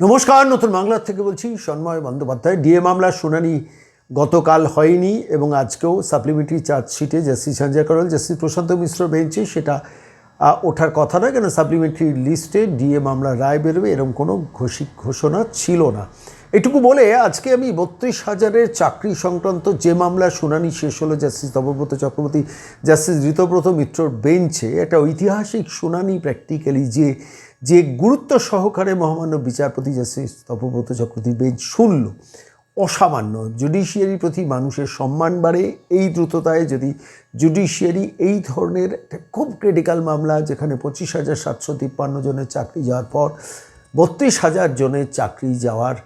নমস্কার, নতুন বাংলার থেকে বলছি সন্ময় বন্দ্যোপাধ্যায়। ডিএ মামলার শুনানি গতকাল হয়নি এবং আজকেও সাপ্লিমেন্টারি চার্জশিটে জাস্টিস সঞ্জয় করল। জাস্টিস প্রশান্ত মিশ্র বেঞ্চে সেটা ওঠার কথা নয়, কেন সাপ্লিমেন্টারি লিস্টে ডিএ মামলার রায় বেরোবে এরকম কোনো ঘোষিক ঘোষণা ছিল না। এটুকু বলে আজকে আমি বত্রিশ হাজারের চাকরি সংক্রান্ত যে মামলার শুনানি শেষ হলো জাস্টিস তপব্রত চক্রবর্তী, জাস্টিস ঋতব্রত মিত্রর বেঞ্চে একটা ঐতিহাসিক শুনানি প্র্যাকটিক্যালি যে যে গুরুত্ব সহকারে মহামান্য বিচারপতি জাস্টিস তপব্রত চক্রবর্তী বেঞ্চ শুনল। অসামান্য। জুডিশিয়ারির প্রতি মানুষের সম্মান বাড়ে, এই দ্রুততায় যদি জুডিশিয়ারি এই ধরনের একটা খুব ক্রিটিক্যাল মামলা, যেখানে পঁচিশ হাজার সাতশো তিপ্পান্ন জনের চাকরি যাওয়ার পর বত্রিশ হাজার জনের চাকরি যাওয়ার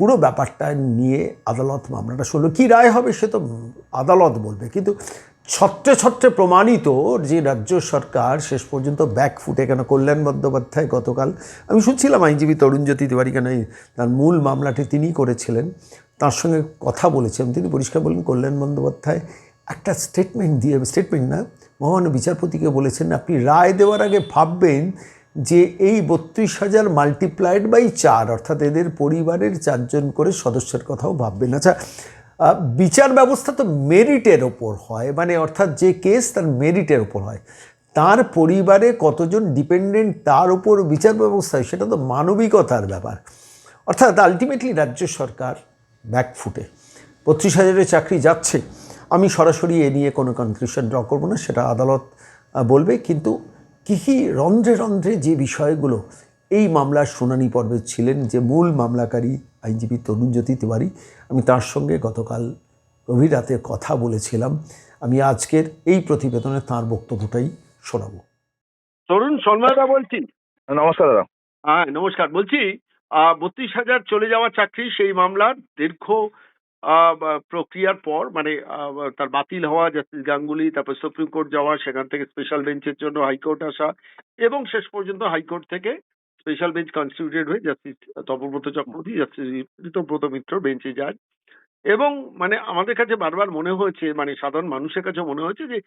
পুরো ব্যাপারটা নিয়ে আদালত মামলাটা শুনলো। কী রায় হবে সে তো আদালত বলবে। কিন্তু ছত্রে ছত্রে প্রমাণিত যে রাজ্য সরকার শেষ পর্যন্ত ব্যাক ফুটে কেন কল্যাণ বন্দ্যোপাধ্যায় গতকাল, আমি শুনছিলাম আইনজীবী তরুণজ্যোতি তিওয়ারি কেন তার মূল মামলাটি তিনিই করেছিলেন, তার সঙ্গে কথা বলেছেন তিনি পরিষ্কার বললেন, কল্যাণ বন্দ্যোপাধ্যায় একটা স্টেটমেন্ট দিয়ে স্টেটমেন্ট না, মহামান্য বিচারপতিকে বলেছেন, আপনি রায় দেওয়ার আগে ভাববেন যে এই বত্রিশ হাজার মাল্টিপ্লাইড বাই চার, অর্থাৎ এদের পরিবারের চারজন করে সদস্যের কথাও ভাববেন। আচ্ছা বিচার ব্যবস্থা তো মেরিটের ওপর হয় মানে অর্থাৎ যে কেস তার মেরিটের ওপর হয়। তার পরিবারে কতজন ডিপেন্ডেন্ট তার উপর বিচার ব্যবস্থা সেটা তো মানবিকতার ব্যাপার। অর্থাৎ আলটিমেটলি রাজ্য সরকার ব্যাকফুটে বত্রিশ হাজারের চাকরি যাচ্ছে, আমি সরাসরি এ নিয়ে কোনো কনক্লুশন ড্র করব না, সেটা আদালত বলবে, কিন্তু কী কী রন্ধ্রে রন্ধ্রে যে বিষয়গুলো এই মামলার শুনানি পর্বে ছিলেন যে মূল মামলাকারী আইনজীবী তরুণজ্যোতি তিওয়ারি আমি তার সঙ্গে গতকাল গভীর রাতে কথা বলেছিলাম। আমি আজকের এই প্রতিবেদনে তাঁর বক্তব্যটাই শোনাবো। তরুণ সন্ময়দা বলছি নমস্কার দাদা। হ্যাঁ নমস্কার। বলছি বত্রিশ হাজার চলে যাওয়া চাকরি সেই মামলার দীর্ঘ প্রক্রিয়ার পর মানে তার বাতিল হওয়া, জাস্টিস গাঙ্গুলি, তারপর সুপ্রিম কোর্ট যাওয়া, সেখান থেকে স্পেশাল বেঞ্চের জন্য হাইকোর্ট আসা, এবং শেষ পর্যন্ত হাইকোর্ট থেকে স্পেশাল বেঞ্চ কনস্টিটিউটেড হয়ে জাস্টিস তপব্রত চক্রবর্তী, জাস্টিস মিত্র বেঞ্চে যায় এবং মানে আমাদের কাছে বারবার মনে হয়েছে মানে সাধারণ মানুষের কাছে মনে হয়েছে যে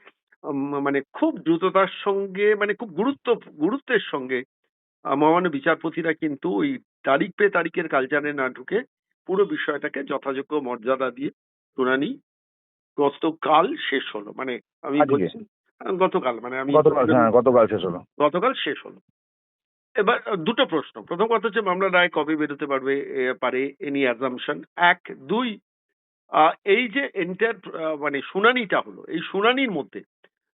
মানে খুব দ্রুততার সঙ্গে মানে খুব গুরুত্ব, গুরুত্বের সঙ্গে মহামান্য বিচারপতিরা কিন্তু ওই তারিখ পে তারিখের কালচারে না ঢুকে পুরো বিষয়টাকে যথাযোগ্য মর্যাদা দিয়ে শুনানি গতকাল শেষ হলো। মানে আমি বলছি গতকাল মানে আমি গতকাল হ্যাঁ শেষ হলো। গতকাল শেষ হলো। এবার দুটো প্রশ্ন। প্রথম কথা হচ্ছে মামলার রায় কবে বেরোতে পারবে পারে এনি অ্যাজামশন এক দুই এই যে এন্টার মানে শুনানিটা হলো এই শুনানির মধ্যে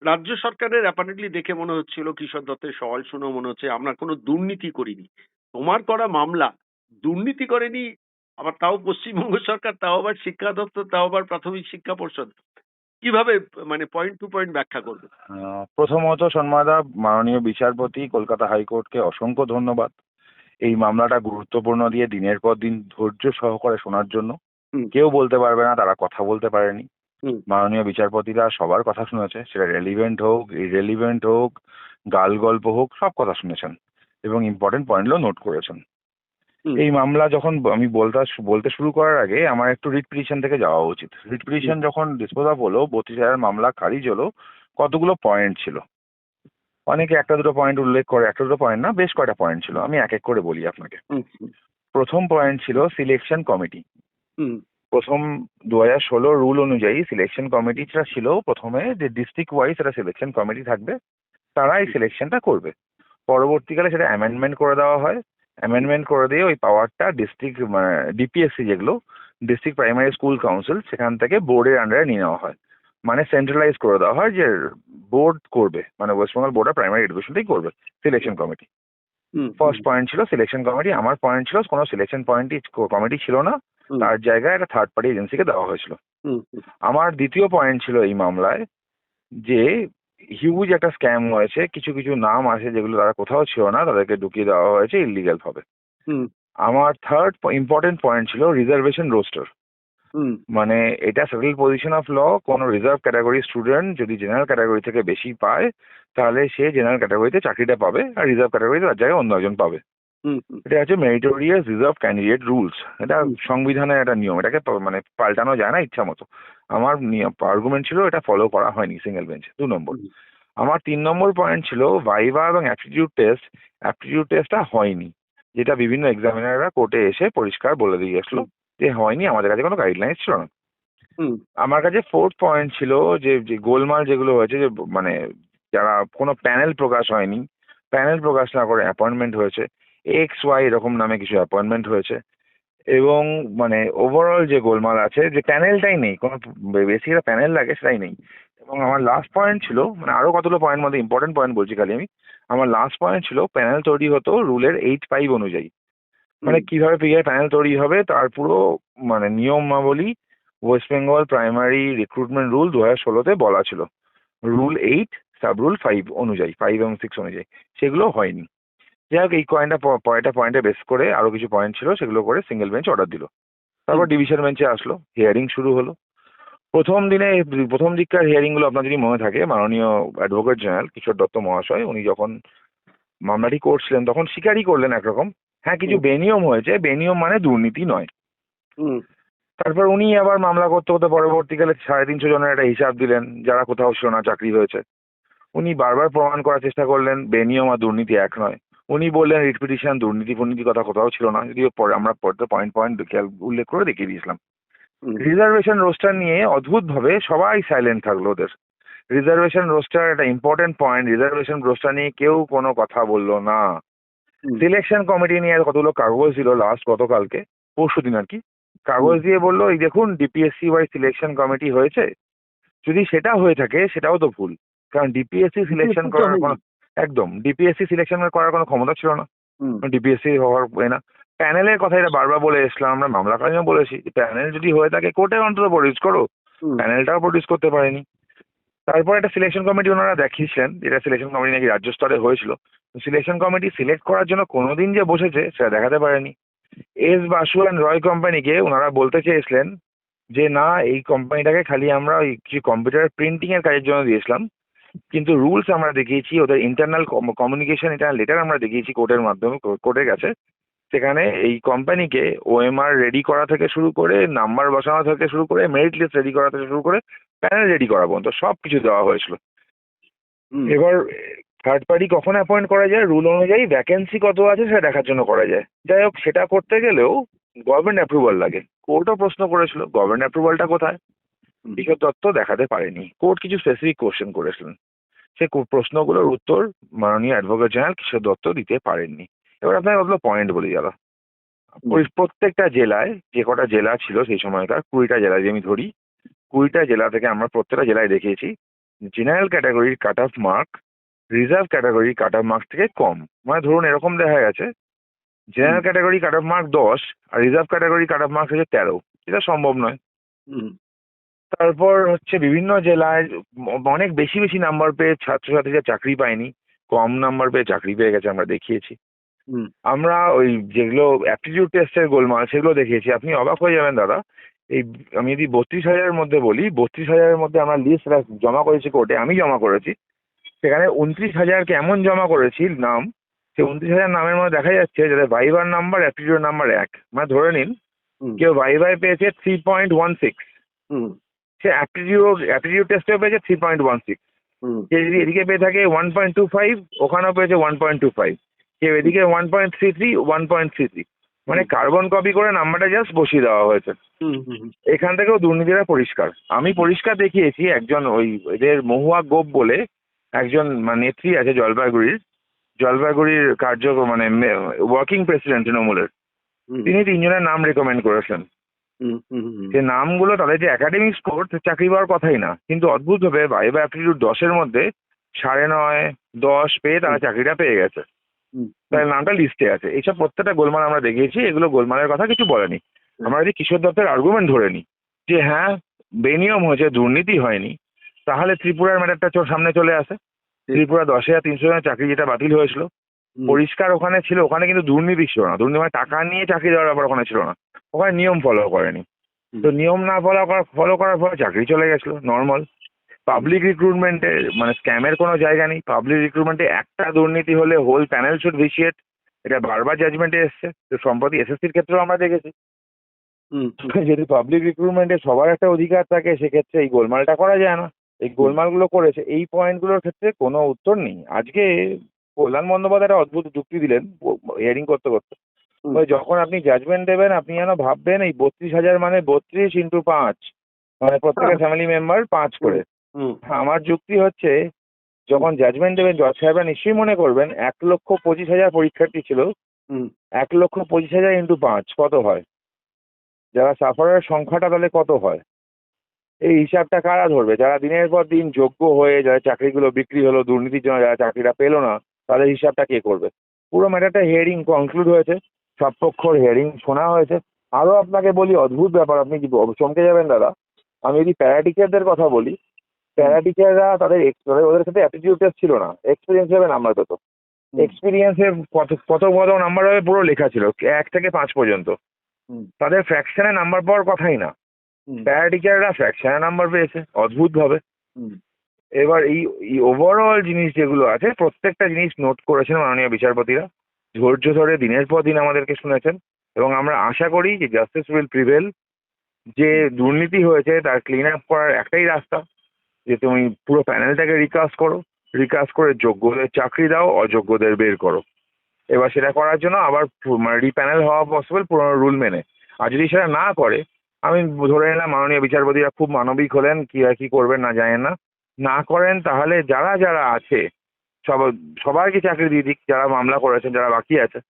রাজ্য সরকারের অ্যাপারেন্টলি দেখে মনে হচ্ছিল কিশোর দত্তের সওয়াল শুনে মনে হচ্ছে আমরা কোনো দুর্নীতি করিনি। তোমার করা মামলা দুর্নীতি করেনি আবার তাও পশ্চিমবঙ্গ সরকার তাও আবার শিক্ষা দপ্তর তাও আবার প্রাথমিক শিক্ষা পর্ষদ কীভাবে মানে পয়েন্ট টু পয়েন্ট ব্যাখ্যা করবে প্রথমত সন্মাদা মাননীয় বিচারপতি কলকাতা হাইকোর্টকে অসংখ্য ধন্যবাদ এই মামলাটা গুরুত্বপূর্ণ দিয়ে দিনের পর দিন ধৈর্য সহকারে শোনার জন্য। কেউ বলতে পারবে না তারা কথা বলতে পারেনি। মাননীয় বিচারপতিরা সবার কথা শুনেছে সেটা রেলিভেন্ট হোক ইরেলিভেন্ট হোক গাল গল্প হোক সব কথা শুনেছেন এবং ইম্পর্টেন্ট পয়েন্টগুলো নোট করেছেন। এই মামলা যখন আমি বলতে বলতে শুরু করার আগে আমার একটু রিট পিটিশন থেকে যাওয়া উচিত। রিট পিটিশন যখন ডিসপোজ অফ হলো বত্রিশ হাজার মামলা খারিজ হলো কতগুলো পয়েন্ট ছিল? অনেকে একটা দুটো পয়েন্ট উল্লেখ করে একটা দুটো পয়েন্ট না বেশ কয়টা পয়েন্ট ছিল? আমি এক এক করে বলি আপনাকে। প্রথম পয়েন্ট ছিল সিলেকশন কমিটি প্রথম দু হাজার ষোলো রুল অনুযায়ী সিলেকশন কমিটিটা ছিল প্রথমে যে ডিস্ট্রিক্ট ওয়াইজ একটা সিলেকশন কমিটি থাকবে তারা এই সিলেকশনটা করবে। পরবর্তীকালে সেটা অ্যামেন্ডমেন্ট করে দেওয়া হয়। অ্যামেন্ডমেন্ট করে দিয়ে ওই পাওয়ারটা ডিস্ট্রিক্ট মানে ডিপিএসসি যেগুলো ডিস্ট্রিক্ট প্রাইমারি স্কুল কাউন্সিল সেখান থেকে বোর্ডের আন্ডারে নিয়ে নেওয়া হয়। মানে সেন্ট্রালাইজ করে দেওয়া হয় যে বোর্ড করবে মানে West Bengal board of primary এডুকেশনটাই করবে selection committee hmm first point ছিল সিলেকশন কমিটি আমার পয়েন্ট ছিল কোনো সিলেকশন পয়েন্টই কমিটি ছিল না। তার জায়গায় একটা থার্ড পার্টি এজেন্সিকে দেওয়া হয়েছিল। আমার দ্বিতীয় পয়েন্ট ছিল এই মামলায় যে হিউজ একটা স্ক্যাম হয়েছে। কিছু কিছু নাম আছে যেগুলো তারা কোথাও ছিল না তাদেরকে ঢুকিয়ে দেওয়া হয়েছে ইলিগাল ভাবে আমার থার্ড ইম্পর্টেন্ট পয়েন্ট ছিল রিজার্ভেশন রোস্টার মানে এটা সেটেল পজিশন অফ ল কোনো রিজার্ভ ক্যাটাগরি স্টুডেন্ট যদি জেনারেল ক্যাটাগরি থেকে বেশি পায় তাহলে সে জেনারেল ক্যাটাগরিতে চাকরিটা পাবে আর রিজার্ভ ক্যাটাগরিতে তার জায়গায় অন্য একজন পাবে। এটা হচ্ছে মেরিটোরিয়াস রিজার্ভ ক্যান্ডিডেট রুলস এটা সংবিধানের একটা নিয়ম। এটাকে মানে পাল্টানো যায় না ইচ্ছা মতো। আমার আর্গুমেন্ট ছিল এটা ফলো করা হয়নি সিঙ্গেল বেঞ্চ দু নম্বর। আমার তিন নম্বর পয়েন্ট ছিল ভাইভা এবং অ্যাপটিটিউড টেস্ট অ্যাপটিটিউড টেস্টটা হয়নি। যেটা বিভিন্ন এক্সামিনাররা কোর্টে এসে পরিষ্কার বলে দিয়ে গেছিল যে হয়নি আমাদের কাছে কোনো গাইডলাইন ছিল না। আমার কাছে ফোর্থ পয়েন্ট ছিল যে যে গোলমাল যেগুলো হয়েছে যে মানে যারা কোনো প্যানেল প্রকাশ হয়নি প্যানেল প্রকাশ না করে অ্যাপয়েন্টমেন্ট হয়েছে এক্স ওয়াই এরকম নামে কিছু অ্যাপয়েন্টমেন্ট হয়েছে। এবং মানে ওভারঅল যে গোলমাল আছে যে প্যানেলটাই নেই কোনো বেসিক একটা প্যানেল লাগে সেটাই নেই। এবং আমার লাস্ট পয়েন্ট ছিল মানে আরও কতগুলো পয়েন্ট মধ্যে ইম্পর্টেন্ট পয়েন্ট বলছি খালি আমি আমার লাস্ট পয়েন্ট ছিল প্যানেল তৈরি হতো রুলের এইট ফাইভ অনুযায়ী। মানে কীভাবে পিআই প্যানেল তৈরি হবে তার পুরো মানে নিয়মাবলী West Bengal primary recruitment rule দু হাজার ষোলোতে বলা ছিল। Rule eight sub rule five অনুযায়ী ফাইভ এবং সিক্স অনুযায়ী। সেগুলো হয়নি। যাই হোক এই কয়েনটা পয়েন্টটা পয়েন্টে বেস করে আরও কিছু পয়েন্ট ছিল সেগুলো করে সিঙ্গেল বেঞ্চ অর্ডার দিল। তারপর ডিভিশন বেঞ্চে আসলো হিয়ারিং শুরু হলো। প্রথম দিনে প্রথম দিককার হিয়ারিংগুলো আপনার যদি মনে থাকে মাননীয় অ্যাডভোকেট জেনারেল কিশোর দত্ত মহাশয় উনি যখন মামলাটি করছিলেন তখন স্বীকারই করলেন একরকম হ্যাঁ কিছু বেনিয়ম হয়েছে বেনিয়ম মানে দুর্নীতি নয়। হুম। তারপর উনি আবার মামলা করতে করতে পরবর্তীকালে সাড়ে তিনশো জনের একটা হিসাব দিলেন যারা কোথাও ছিল না চাকরি হয়েছে। উনি বারবার প্রমাণ করার চেষ্টা করলেন বেনিয়ম আর দুর্নীতি এক নয়। উনি বললেন রিপিটিশন দুর্নীতি ফুর্নীতি কথা কোথাও ছিল না। যদিও পরে আমরা পরে পয়েন্ট পয়েন্ট উল্লেখ করে দেখিয়ে দিয়েছিলাম। রিজার্ভেশন রোস্টার নিয়ে অদ্ভুতভাবে সবাই সাইলেন্ট থাকল ওদের। রিজার্ভেশন রোস্টার একটা ইম্পর্টেন্ট পয়েন্ট রিজার্ভেশন রোস্টার নিয়ে কেউ কোনো কথা বলল না। সিলেকশন কমিটি নিয়ে কতগুলো কাগজ দিল লাস্ট গতকালকে পরশু দিন আর কি। কাগজ দিয়ে বলল এই দেখুন ডিপিএসসি ওয়াই সিলেকশন কমিটি হয়েছে। যদি সেটা হয়ে থাকে সেটাও তো ভুল। কারণ ডিপিএসসি সিলেকশন করার কোনো একদম। ডিপিএসসি সিলেকশন করার কোনো ক্ষমতা ছিল না। ডিপিএসসি হওয়ার এ না। প্যানেলের কথা এটা বারবার বলে এসলাম আমরা মামলাকালীনও বলেছি। প্যানেল যদি হয়ে থাকে কোর্টে অন্তত প্রডিউস করো। প্যানেলটাও প্রডিউস করতে পারেনি। তারপর একটা সিলেকশন কমিটি ওনারা দেখিয়েছিলেন যেটা সিলেকশন কমিটি নাকি রাজ্য স্তরে হয়েছিল। সিলেকশন কমিটি সিলেক্ট করার জন্য কোনোদিন যে বসেছে সেটা দেখাতে পারেনি। এস বাসু অ্যান্ড রয় কোম্পানিকে ওনারা বলতে চেয়েছিলেন যে না এই কোম্পানিটাকে খালি আমরা ওই কিছু কম্পিউটার প্রিন্টিং এর কাজের জন্য দিয়েছিলাম। কিন্তু রুলস আমরা দেখিয়েছি ওদের ইন্টারনাল কমিউনিকেশন ইন্টারনাল লেটার আমরা দেখিয়েছি কোর্টের মাধ্যমে কোর্টের কাছে সেখানে এই কোম্পানিকে ওএমআর রেডি করা থেকে শুরু করে নাম্বার বসানো থেকে শুরু করে মেরিট লিস্ট রেডি করা থেকে শুরু করে প্যানেল রেডি করা পর্যন্ত সব কিছু দেওয়া হয়েছিল। এবার থার্ড পার্টি কখন অ্যাপয়েন্ট করা যায়? রুল অনুযায়ী ভ্যাকেন্সি কত আছে সেটা দেখার জন্য করা যায়। যাই হোক সেটা করতে গেলেও গভর্নমেন্ট অ্যাপ্রুভাল লাগে। কোর্টও প্রশ্ন করেছিল গভর্নমেন্ট অ্যাপ্রুভালটা কোথায়? কিশোর দত্ত দেখাতে পারেনি। কোর্ট কিছু স্পেসিফিক কোশ্চেন করেছিলেন। সে প্রশ্নগুলোর উত্তর মাননীয় অ্যাডভোকেট জেনারেল কিশোর দত্ত দিতে পারেননি। এবার আপনাকে কতগুলো পয়েন্ট বলি দাদা। প্রত্যেকটা জেলায় যে কটা জেলা ছিল সেই সময়কার কুড়িটা জেলা যদি আমি ধরি কুড়িটা জেলা থেকে আমরা প্রত্যেকটা জেলায় দেখিয়েছি জেনারেল ক্যাটাগরির কাট অফ মার্ক রিজার্ভ ক্যাটাগরির কাট অফ মার্ক থেকে কম। মানে ধরুন এরকম দেখা গেছে general category cut off mark দশ আর reserve category cut off mark হচ্ছে তেরো। এটা সম্ভব নয়। হুম। তারপর হচ্ছে বিভিন্ন জেলায় অনেক বেশি বেশি নাম্বার পেয়ে ছাত্রছাত্রীরা চাকরি পায়নি। কম নাম্বার পেয়ে চাকরি পেয়ে গেছে আমরা দেখিয়েছি। আমরা ওই যেগুলো অ্যাপটিটিউড টেস্টের গোলমাল সেগুলো দেখিয়েছি। আপনি অবাক হয়ে যাবেন দাদা। এই আমি যদি বত্রিশ হাজারের মধ্যে বলি বত্রিশ হাজারের মধ্যে আমরা লিস্ট জমা করেছি কোর্টে আমি জমা করেছি। সেখানে উনত্রিশ হাজারকে এমন জমা করেছি নাম সে উনত্রিশ হাজার নামের মধ্যে দেখা যাচ্ছে যাদের ভাইবার নাম্বার অ্যাপটিটিউড নাম্বার এক। মানে ধরে নিন কেউ ভাইভাই পেয়েছে three point one six hmm. সে অ্যাপটিটিউড অ্যাপটিটিউড টেস্টেও পেয়েছে three point one six hmm. কেউ যদি এদিকে পেয়ে থাকে ওয়ান পয়েন্ট টু ফাইভ ওখানেও পেয়েছে ওয়ান পয়েন্ট টু ফাইভ কেউ এদিকে one point three three one point three three মানে কার্বন কপি করে নাম্বারটা জাস্ট বসিয়ে দেওয়া হয়েছে। এখান থেকেও দুর্নীতিটা পরিষ্কার। আমি পরিষ্কার দেখিয়েছি একজন ওই এদের মহুয়া গোপ বলে একজন মানে নেত্রী আছে জলপাইগুড়ির। জলপাইগুড়ির কার্য মানে ওয়ার্কিং প্রেসিডেন্ট তৃণমূলের। তিনি তিনজনের নাম রেকমেন্ড করেছেন। যে নামগুলো তাদের যে একাডেমিক স্কোর চাকরি পাওয়ার কথাই না। কিন্তু অদ্ভুতভাবে ভাইবা অ্যাপটিটিউড দশের মধ্যে সাড়ে নয় দশ পেয়ে তারা চাকরিটা পেয়ে গেছে। তার নামটা লিস্টে আছে। এইসব প্রত্যেকটা গোলমাল আমরা দেখিয়েছি এগুলো গোলমালের কথা কিছু বলেনি। আমরা যদি কিশোর দত্তের আর্গুমেন্ট ধরে নিই যে হ্যাঁ বেনিয়ম হয়েছে দুর্নীতি হয়নি তাহলে ত্রিপুরার ম্যাটারটা চোর সামনে চলে আসে। ত্রিপুরা দশ হাজার তিনশো জনের চাকরি যেটা বাতিল হয়েছিল পরিষ্কার ওখানে ছিল ওখানে কিন্তু দুর্নীতি ছিল না। দুর্নীতি মানে টাকা নিয়ে চাকরি দেওয়ার ব্যাপার ওখানে ছিল না। ওখানে নিয়ম ফলো করেনি। তো নিয়ম না ফলো করার ফলো করার ফলে চাকরি চলে গেছিল নর্মাল পাবলিক রিক্রুটমেন্টে মানে স্ক্যামের কোনো জায়গা নেই। পাবলিক রিক্রুটমেন্টে একটা দুর্নীতি হলে হোল প্যানেল শুড ভিসিয়েট এটা বারবার জাজমেন্টে এসছে। তো সম্প্রতি এসএসসির ক্ষেত্রেও আমরা দেখেছি। যদি পাবলিক রিক্রুটমেন্টে সবার একটা অধিকার থাকে সেক্ষেত্রে এই গোলমালটা করা যায় না। এই গোলমালগুলো করেছে এই পয়েন্টগুলোর ক্ষেত্রে কোনো উত্তর নেই। আজকে কল্যাণ বন্দ্যোপাধ্যায় একটা অদ্ভুত যুক্তি দিলেন হিয়ারিং করতে করতে। যখন আপনি জাজমেন্ট দেবেন আপনি যেন ভাববেন এই বত্রিশ হাজার মানে বত্রিশ ইন্টু পাঁচ মানে প্রত্যেকের। ফ্যামিলি মেম্বার পাঁচ করে। আমার যুক্তি হচ্ছে যখন জাজমেন্ট দেবেন জজ সাহেবরা নিশ্চয়ই মনে করবেন এক লক্ষ পঁচিশ হাজার পরীক্ষার্থী ছিল এক লক্ষ পঁচিশ হাজার ইন্টু পাঁচ কত হয়? যারা সাফারের সংখ্যাটা তাহলে কত হয়? এই হিসাবটা কারা ধরবে? যারা দিনের পর দিন যোগ্য হয়ে যারা চাকরিগুলো বিক্রি হলো দুর্নীতির জন্য যারা চাকরিটা পেল না তাদের হিসাবটা কে করবে? পুরো ম্যাটারটা হিয়ারিং কনক্লুড হয়েছে। সব পক্ষর হিয়ারিং শোনা হয়েছে। আরও আপনাকে বলি অদ্ভুত ব্যাপার আপনি কি চমকে যাবেন দাদা? আমি যদি প্যারা টিচারদের কথা বলি প্যারা টিচাররা তাদের ওদের সাথে অ্যাটিটিউড টেস্ট ছিল না। এক্সপিরিয়েন্স হবে নাম্বার পেত। এক্সপিরিয়েন্সের কত কত কত নাম্বার হবে পুরো লেখা ছিল এক থেকে পাঁচ পর্যন্ত। তাদের ফ্র্যাকশনে নাম্বার পাওয়ার কথাই না। হুম। প্যারা টিচাররা ফ্র্যাকশনে নাম্বার পেয়েছে অদ্ভুতভাবে। হুম। এবার এই এই ওভারঅল জিনিস যেগুলো আছে প্রত্যেকটা জিনিস নোট করেছেন মাননীয় বিচারপতিরা। ধৈর্য ধরে দিনের পর দিন আমাদেরকে শুনেছেন এবং আমরা আশা করি যে জাস্টিস উইল প্রিভেল যে দুর্নীতি হয়েছে, তার ক্লিন আপ করার একটাই রাস্তা, যে তুমি পুরো প্যানেলটাকে রিকাস্ট করো রিকাস্ট করে যোগ্যদের চাকরি দাও, অযোগ্যদের বের করো। এবার সেটা করার জন্য আবার মানে রিপ্যানেল হওয়া পসিবল পুরোনো রুল মেনে। আর যদি সেটা না করে, আমি ধরে নিলাম মাননীয় বিচারপতিরা খুব মানবিক হলেন, কি আর কি করবেন না জানেন না। না করেন তাহলে যারা যারা আছে সব সবাইকে চাকরি দিয়ে দিক যারা মামলা করেছেন যারা বাকি আছে।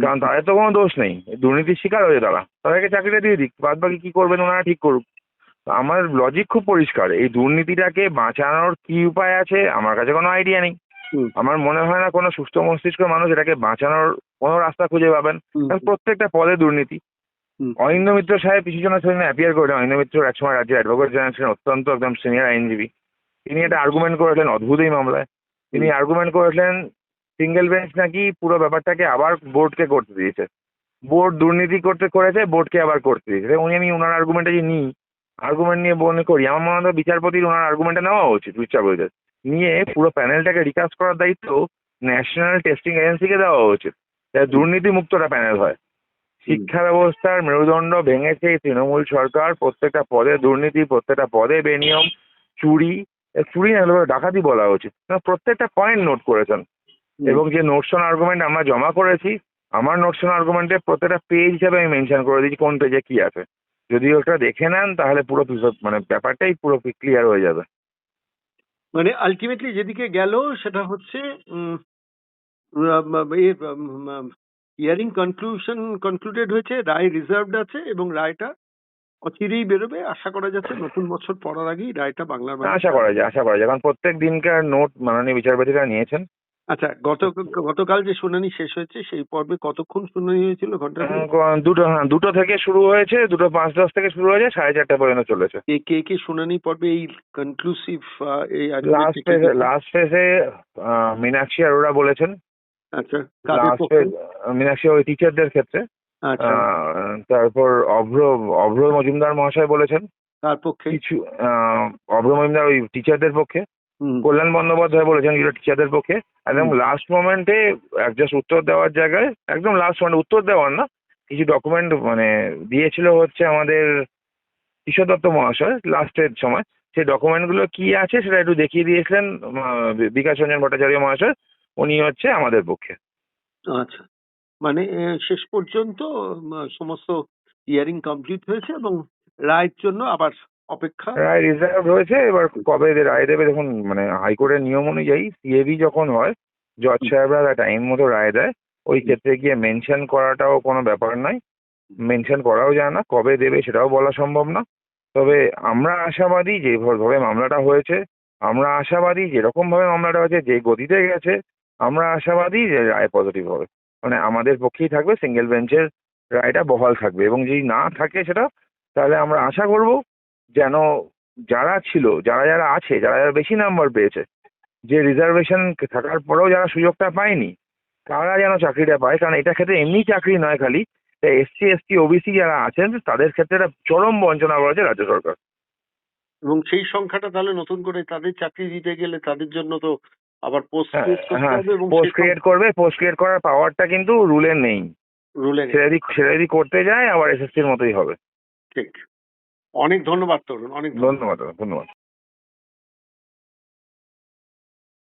কারণ তাদের তো কোনো দোষ নেই। দুর্নীতির শিকার হয়েছে তারা। তাদেরকে চাকরিটা দিয়ে দিক বাদ বাকি কি করবেন ওনারা ঠিক করুক। আমার লজিক খুব পরিষ্কার। এই দুর্নীতিটাকে বাঁচানোর কি উপায় আছে আমার কাছে কোনো আইডিয়া নেই। আমার মনে হয় না কোনো সুস্থ মস্তিষ্ক মানুষ এটাকে বাঁচানোর কোনো রাস্তা খুঁজে পাবেন। প্রত্যেকটা পদে দুর্নীতি। অনিন্দ মিত্র সাহেব কিছু জনের সঙ্গে অ্যাপিয়ার করেছেন। অনিন্দ মিত্র একসময় রাজ্যের অ্যাডভোকেট জেনারেল ছিলেন অত্যন্ত একদম সিনিয়র আইনজীবী। তিনি একটা আর্গুমেন্ট করেছেন অদ্ভুত এই মামলায়। তিনি আর্গুমেন্ট করেছিলেন সিঙ্গেল বেঞ্চ নাকি পুরো ব্যাপারটাকে আবার বোর্ডকে করতে দিয়েছে। বোর্ড দুর্নীতি করতে করেছে বোর্ডকে আবার করতে দিয়েছে। উনি আমি ওনার আর্গুমেন্টটা যে নিই আর্গুমেন্ট নিয়ে মনে করি আমার মনে হয় বিচারপতির ওনার আর্গুমেন্টটা নেওয়া উচিত বিচারপতিদের নিয়ে পুরো প্যানেলটাকে রিকাস্ট করার দায়িত্ব ন্যাশনাল টেস্টিং এজেন্সিকে দেওয়া উচিত যাতে দুর্নীতি মুক্তটা প্যানেল হয় শিক্ষা ব্যবস্থার মেরুদণ্ড ভেঙেছে তৃণমূল সরকার প্রত্যেকটা পদে দুর্নীতি প্রত্যেকটা পদে বেনিয়ম চুরি চুরি না ডাকাতি বলা উচিত প্রত্যেকটা পয়েন্ট নোট করেছেন। এবং যে নোটস অন আর্গুমেন্ট আমরা জমা করেছি আমার নোটস অন আর্গুমেন্টে প্রত্যেকটা পেজ হিসাবে আমি মেনশন করে দিয়েছি কোন পেজে কি আছে। যদি ওটা দেখে নেন তাহলে পুরো মানে ব্যাপারটাই পুরো ক্লিয়ার হয়ে যাবে। মানে আলটিমেটলি যেদিকে গেল সেটা হচ্ছে হিয়ারিং কনক্লুশন কনক্লুডেড হয়েছে রায় রিজার্ভড আছে এবং রায়টা অচিরেই বেরোবে। আশা করা যাচ্ছে নতুন বছর পড়ার আগেই রায়টা বাংলার আশা করা যায় আশা করা যায়। কারণ প্রত্যেক দিনকার নোট মাননীয় বিচারপতিরা নিয়েছেন। আচ্ছা গত গতকাল যে শুনানি শেষ হয়েছে সেই পর্বে কতক্ষণ শুনানি হয়েছিল ঘণ্টা দুটো হ্যাঁ দুটো থেকে শুরু হয়েছে দুটো পাঁচ দশ থেকে শুরু হয়েছে সাড়ে চারটা পর্যন্ত চলেছে। কে কে কে শুনানি পর্বে এই কনক্লুসিভ এই লাস্ট ফেজে লাস্ট ফেজে মীনাক্ষী আরোরা বলেছেন। আচ্ছা মীনাক্ষী ওই টিচারদের ক্ষেত্রে। তারপর অভ্র অভ্র মজুমদার মহাশয় বলেছেন। তার পক্ষে? কিছু অভ্র মজুমদার ওই টিচারদের পক্ষে। কল্যাণ বন্দ্যোপাধ্যায় বলেছেন যেটা টিচারদের পক্ষে। একদম লাস্ট মোমেন্টে জাস্ট উত্তর দেওয়ার জায়গায় একদম লাস্ট মানে উত্তর দেওয়ার না কিছু ডকুমেন্ট মানে দিয়েছিল হচ্ছে আমাদের ঈশ্বর দত্ত মহাশয় লাস্টের সময়। সেই ডকুমেন্টগুলো কি আছে সেটা একটু দেখিয়ে দিয়েছিলেন বিকাশ রঞ্জন ভট্টাচার্য মহাশয়। উনি হচ্ছে আমাদের পক্ষে। আচ্ছা। মানে শেষ পর্যন্ত সমস্ত হিয়ারিং কমপ্লিট হয়েছে এবং রায়ের জন্য আবার অপেক্ষা রায় রিজার্ভ হয়েছে। এবার কবে রায় দেবে দেখুন মানে হাইকোর্টের নিয়ম অনুযায়ী সিএবি যখন হয় জজ সাহেবরা টাইম মতো রায় দেয়। ওই ক্ষেত্রে গিয়ে মেনশন করাটাও কোনো ব্যাপার নয়। মেনশন করাও যায় না কবে দেবে সেটাও বলা সম্ভব না। তবে আমরা আশাবাদী যেভাবে মামলাটা হয়েছে আমরা আশাবাদী যেরকম ভাবে মামলাটা হয়েছে যে গতিতে গেছে আমরা আশাবাদী যে রায় পজিটিভ হবে। মানে আমাদের পক্ষেই থাকবে সিঙ্গেল বেঞ্চের রায়টা বহাল থাকবে। এবং যদি না থাকে সেটা, তাহলে আমরা আশা করব যেন যারা ছিল, যারা যারা আছে, যারা যারা বেশি নাম্বার পেয়েছে, যে রিজার্ভেশন থাকার পরেও যারা সুযোগটা পায়নি, তারা যেন চাকরিটা পায়। কারণ এটা ক্ষেত্রে এমনি চাকরি নয় খালি এসসি এসটি ওবিসি যারা আছেন, তাদের ক্ষেত্রে একটা চরম বঞ্চনা করেছে রাজ্য সরকার। এবং সেই সংখ্যাটা তাহলে নতুন করে তাদের চাকরি দিতে গেলে তাদের জন্য তো আবার পোস্ট পোস্ট ক্রিয়েট করবে পোস্ট ক্রিয়েট করার পাওয়ারটা কিন্তু রুলে নেই। রুলে সেটা যদি সেটা যদি করতে যায় আবার এসএসসির মতোই হবে। ঠিক। অনেক ধন্যবাদ তরুণ অনেক ধন্যবাদ ধন্যবাদ।